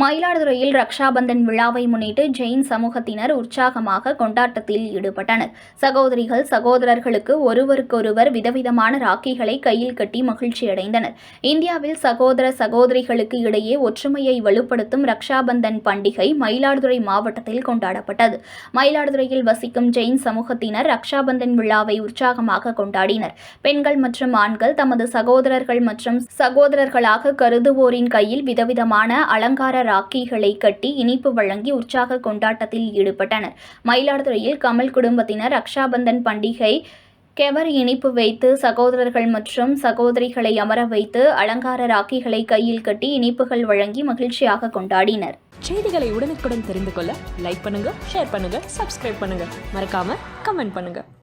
மயிலாடுதுறையில் ரக்ஷாபந்தன் விழாவை முன்னிட்டு ஜெயின் சமூகத்தினர் உற்சாகமாக கொண்டாட்டத்தில் ஈடுபட்டனர். சகோதரிகள் சகோதரர்களுக்கு ஒருவருக்கொருவர் விதவிதமான ராக்கிகளை கையில் கட்டி மகிழ்ச்சியடைந்தனர் இந்தியாவில் சகோதர சகோதரிகளுக்கு இடையே ஒற்றுமையை வலுப்படுத்தும் ரக்ஷாபந்தன் பண்டிகை மயிலாடுதுறை மாவட்டத்தில் கொண்டாடப்பட்டது. மயிலாடுதுறையில் வசிக்கும் ஜெயின் சமூகத்தினர் ரக்ஷாபந்தன் விழாவை உற்சாகமாக கொண்டாடினர். பெண்கள் மற்றும் ஆண்கள் தமது சகோதரர்கள் மற்றும் சகோதரர்களாக கருதுவோரின் கையில் விதவிதமான அலங்கார ராக்கிகளை கட்டி இனிப்பு வழங்கி உற்சாக கொண்டாட்டத்தில் ஈடுபட்டனர். மயிலாடுதுறையில் கமல் குடும்பத்தினர் ரக்ஷாபந்தன் பண்டிகை கெவர் இனிப்பு வைத்து சகோதரர்கள் மற்றும் சகோதரிகளை அமர வைத்து அலங்கார ராக்கிகளை கையில் கட்டி இனிப்புகள் வழங்கி மகிழ்ச்சியாக கொண்டாடினர். செய்திகளை உடனுக்குடன் தெரிந்து கொள்ள லைக் பண்ணுங்க ஷேர் பண்ணுங்க சப்ஸ்கிரைப் பண்ணுங்க. மறக்காம கமெண்ட் பண்ணுங்க.